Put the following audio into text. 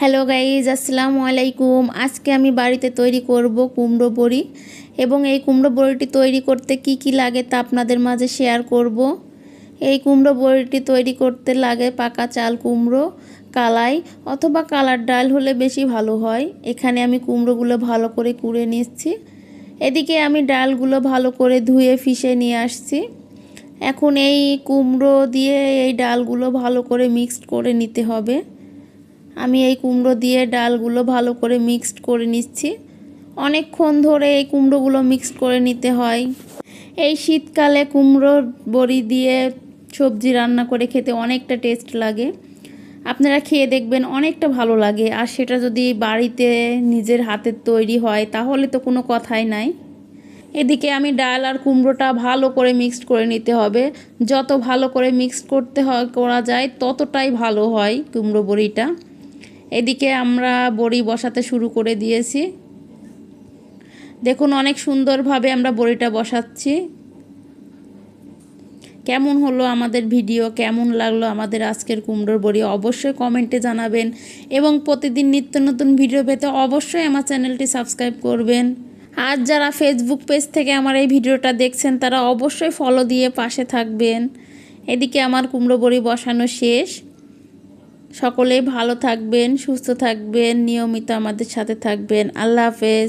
Hello guys আসসালামু আলাইকুম। আজকে আমি বাড়িতে তৈরি করব কুমড়ো বড়ি এবং এই কুমড়ো বড়িটি তৈরি করতে কি কি লাগে তা আপনাদের মাঝে শেয়ার করব। এই কুমড়ো বড়িটি তৈরি করতে লাগে পাকা চাল কুমড়ো, কালাই অথবা কালার ডাল হলে বেশি ভালো হয়। এখানে আমি কুমড়োগুলো ভালো করে কুড়ে নিচ্ছি। এদিকে আমি ডালগুলো ভালো করে ধুয়ে ফিশে নিয়ে আসছি। এখন এই কুমড়ো দিয়ে এই ডালগুলো ভালো করে মিক্সড করে নিতে হবে। আমি এই কুমড়ো দিয়ে ডালগুলো ভালো করে মিক্সড করে নিচ্ছি। অনেকক্ষণ ধরে এই কুমড়োগুলো মিক্সড করে নিতে হয়। এই শীতকালে কুমড়ো বড়ি দিয়ে সবজি রান্না করে খেতে অনেকটা টেস্ট লাগে। আপনারা খেয়ে দেখবেন অনেকটা ভালো লাগে। আর সেটা যদি বাড়িতে নিজের হাতের তৈরি হয়, তাহলে তো কোনো কথাই নাই। এদিকে আমি ডাল আর কুমড়োটা ভালো করে মিক্সড করে নিতে হবে। যত ভালো করে মিক্সড করতে হয়, করা যায়, ততটাই ভালো হয় কুমড়ো বড়িটা। এদিকে আমরা বড়ি বসাতে শুরু করে দিয়েছি। দেখুন, অনেক সুন্দরভাবে আমরা বড়িটা বসাচ্ছি। কেমন হলো আমাদের ভিডিও? কেমন লাগল আমাদের আজকের কুমড়োর বড়ি? অবশ্যই কমেন্টে জানাবেন। এবং প্রতিদিন নিত্য নতুন ভিডিও পেতে অবশ্যই আমার চ্যানেলটি সাবস্ক্রাইব করবেন। আর যারা ফেসবুক পেজ থেকে আমার এই ভিডিওটা দেখছেন, তারা অবশ্যই ফলো দিয়ে পাশে থাকবেন। এদিকে আমার কুমড়ো বড়ি বসানো শেষ। সকলেই ভালো থাকবেন সুস্থ থাকবেন নিয়মিত আমাদের সাথে থাকবেন। আল্লাহ হাফেজ।